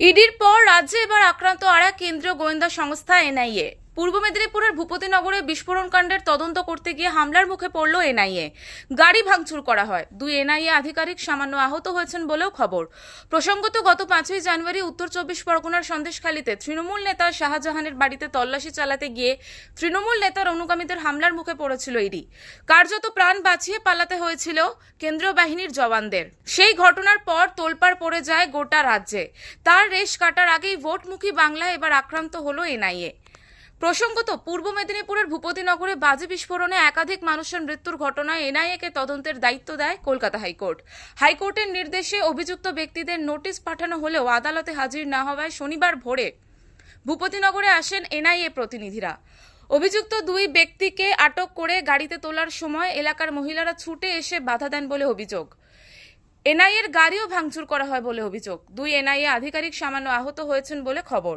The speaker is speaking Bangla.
ইডির পর রাজ্যে এবার আক্রান্ত আরা কেন্দ্রীয় গোয়েন্দা সংস্থা এনআইএ। পূর্ব মেদিনীপুরের ভূপতিনগরে বিস্ফোরণ কাণ্ডের তদন্ত করতে গিয়ে হামলার মুখে পড়ল এনআইএ। গাড়ি ভাঙচুর করা হয়। দুই এনআইএ আধিকারিক সামান্য আহত হয়েছেন বলেও খবর। প্রসঙ্গত, গত পাঁচই জানুয়ারি উত্তর চব্বিশ পরগনার সন্দেশখালীতে তৃণমূল নেতা শাহজাহানের বাড়িতে তল্লাশি চালাতে গিয়ে তৃণমূল নেতার অনুগামীদের হামলার মুখে পড়েছিল ইডি। কার্যত প্রাণ বাঁচিয়ে পালাতে হয়েছিল কেন্দ্রীয় বাহিনীর জওয়ানদের। সেই ঘটনার পর তোলপাড় পড়ে যায় গোটা রাজ্যে। তার রেশ কাটার আগেই ভোটমুখী বাংলায় এবার আক্রান্ত হলো এনআইএ। প্রসঙ্গত, পূর্ব মেদিনীপুরের ভূপতিনগরে বাজে বিস্ফোরণে একাধিক মানুষের মৃত্যুর ঘটনায় এনআইএকে তদন্তের দায়িত্ব দেয় কলকাতা হাইকোর্ট। হাইকোর্টের নির্দেশে অভিযুক্ত ব্যক্তিদের নোটিশ পাঠানো হলেও আদালতে হাজির না হওয়ায় শনিবার ভোরে ভূপতিনগরে আসেন এনআইএ প্রতিনিধিরা। অভিযুক্ত দুই ব্যক্তিকে আটক করে গাড়িতে তোলার সময় এলাকার মহিলারা ছুটে এসে বাধা দেন বলে অভিযোগ। এনআইএর গাড়িও ভাঙচুর করা হয় বলে অভিযোগ। দুই এনআইএ আধিকারিক সামান্য আহত হয়েছেন বলে খবর।